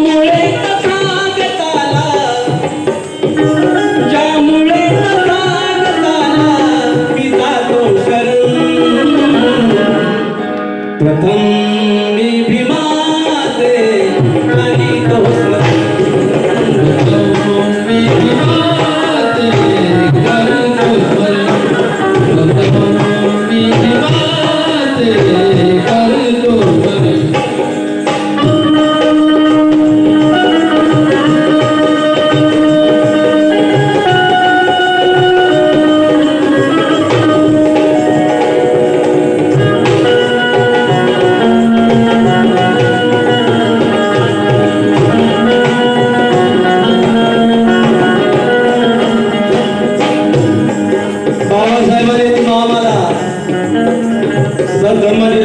Come on, let's go. da Câmara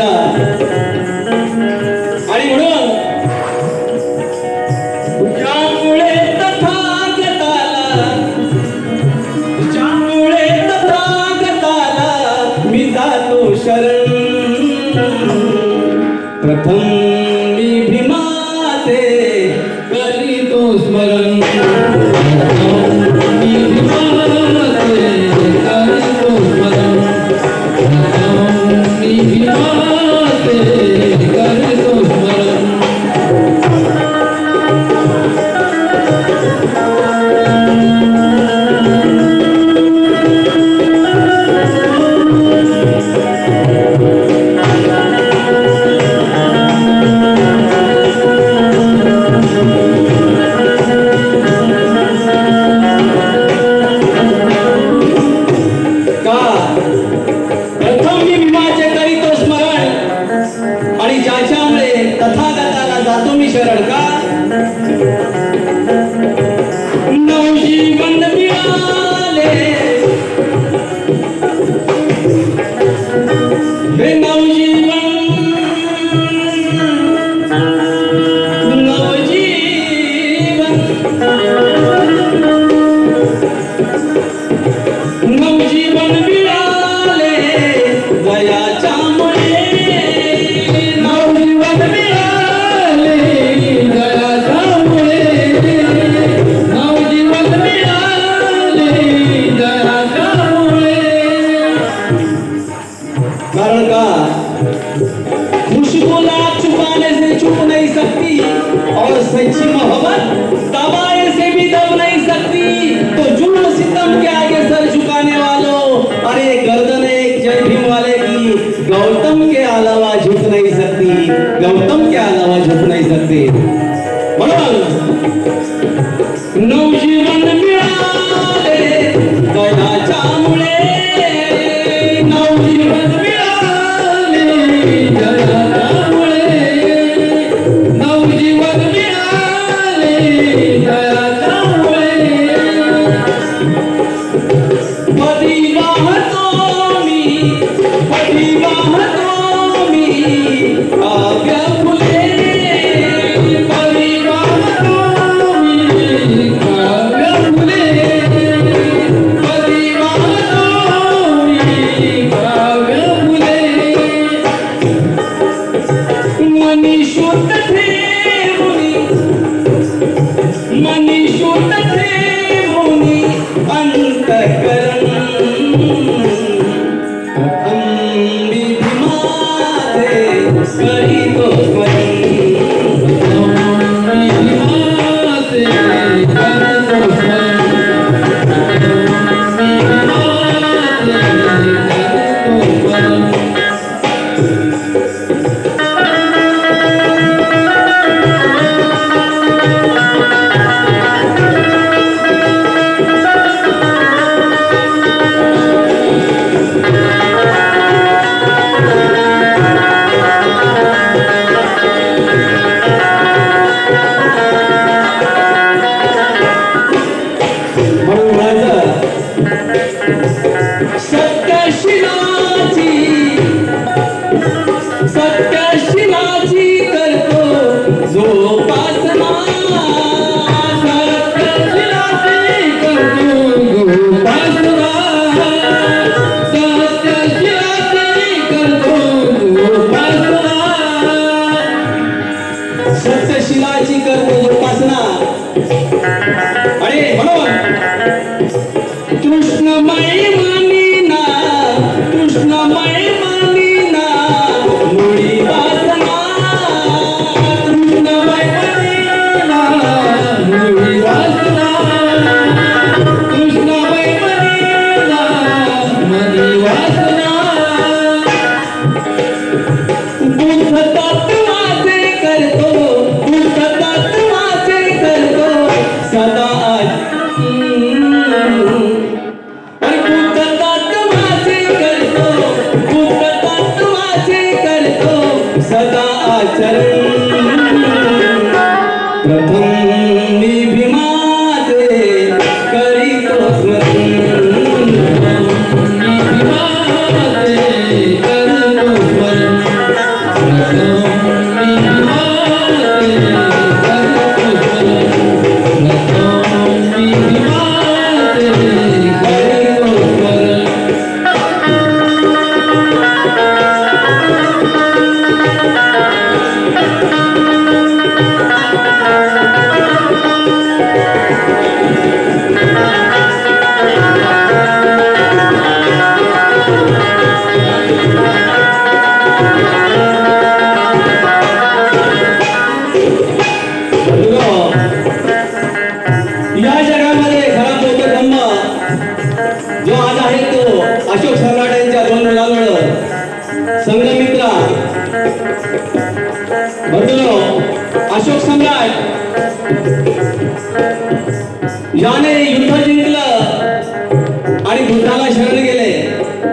सच्ची मोहब्बत दबाए से भी दब नहीं सकती। तो जुल्म सितम के आगे सर झुकाने वालों अरे गर्दन एक जय वाले की गौतम के अलावा झुक नहीं सकती। गौतम के अलावा झुक नहीं सकती। बड़ा अशोक सम्राट. याने युद्ध जिंकलं आणि बुद्धाला शरण गेले.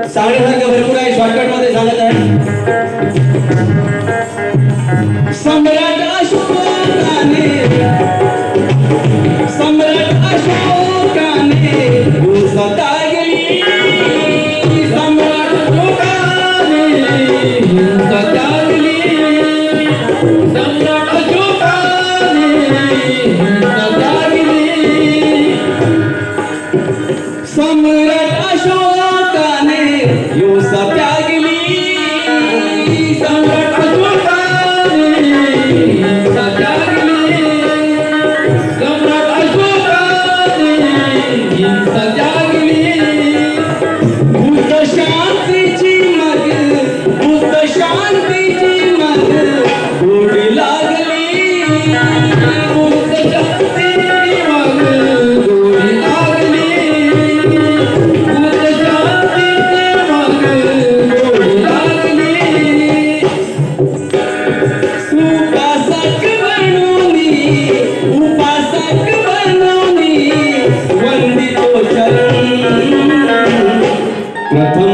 साडेसारखं भरपूर आहे शॉर्टकटमध्ये झालं तर. Cantando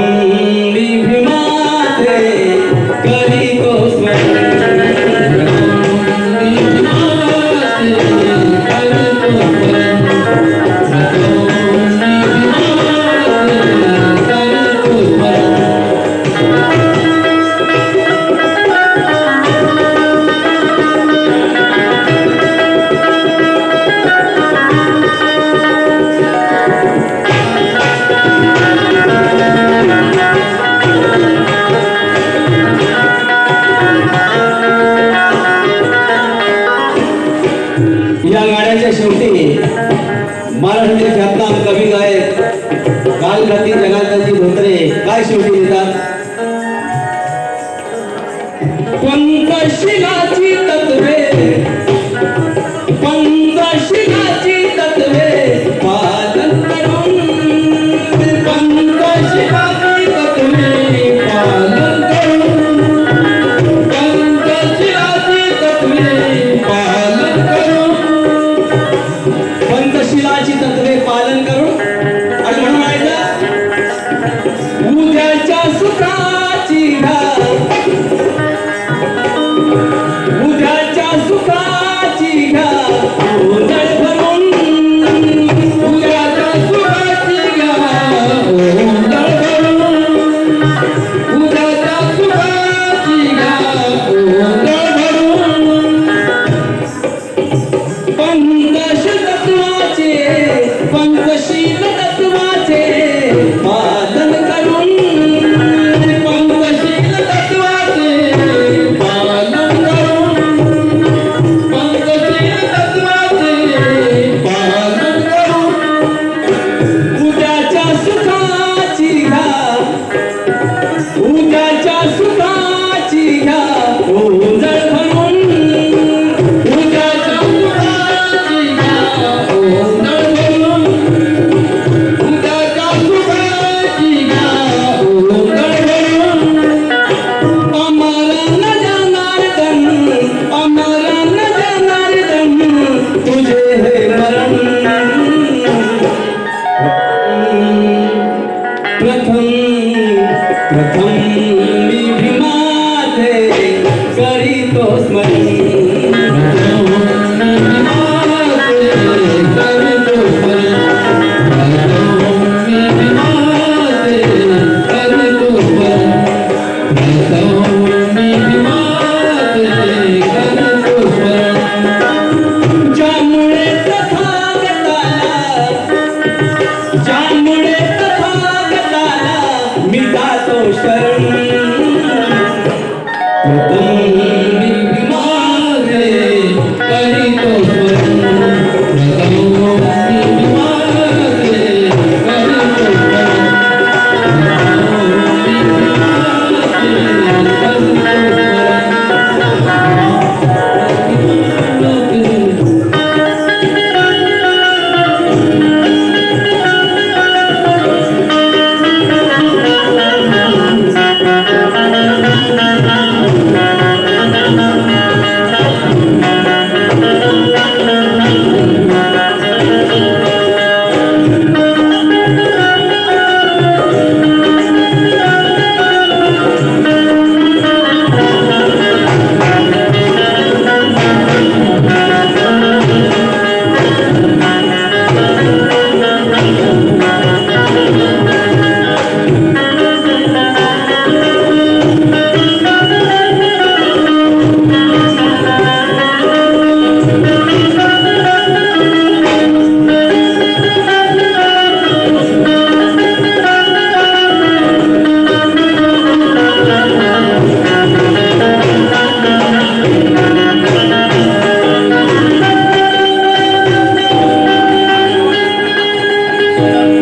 Oh.